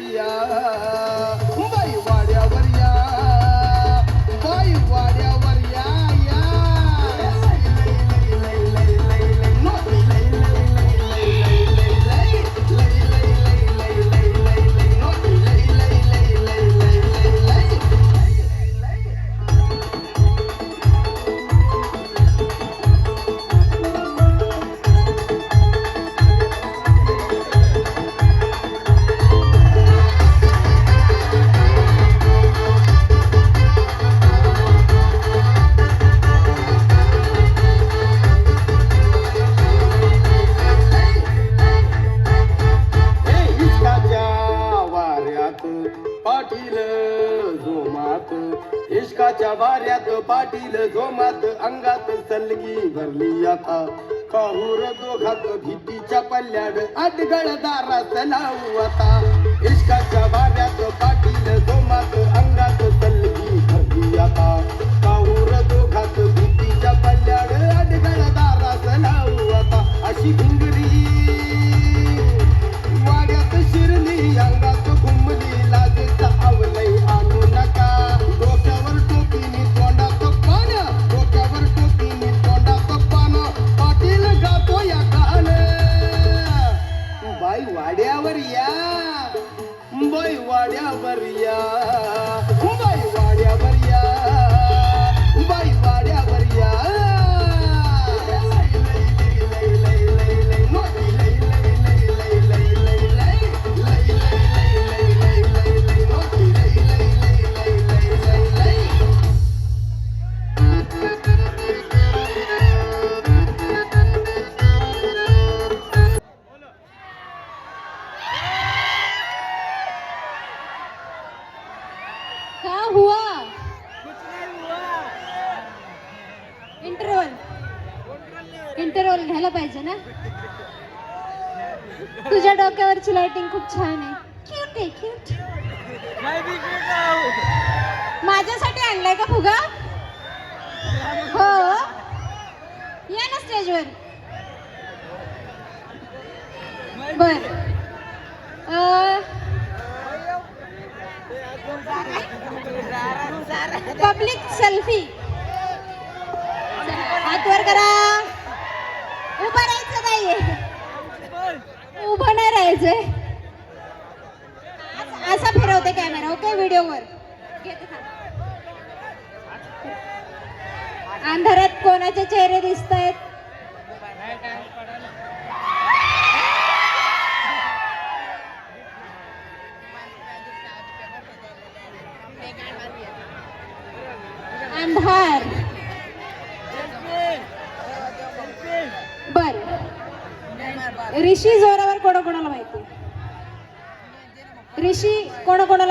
可以呀。इश्काच्या वाऱ्यात पाटील जोमात अंगात सलगी भरली आता. काहूर दोघात भीतीच्या पल्ल्याड अटगळ दारात लावू आता. इश्काच्या वाऱ्यात पाटील जोमात अंगात सल्ली वाड्यावर या. बाई वाड्यावर या. इंटरवल घ्यायला पाहिजे ना? तुझ्या डोक्यावरची लाइटिंग खूप छान आहे. क्यूट आहे क्यूट माझ्यासाठी आणलाय का फुगा? हो. या ना स्टेजवर बर. पब्लिक सेल्फी हात वर करा. नाहीये उभं नाही राहायचंय. असा फिरवते कॅमेरा ओके व्हिडिओवर अंधारात कोणाचे चेहरे दिसत आहेत अंधार बर ऋषी जोरावर कोणाकोणाला माहिती? ऋषी कोणाकोणाला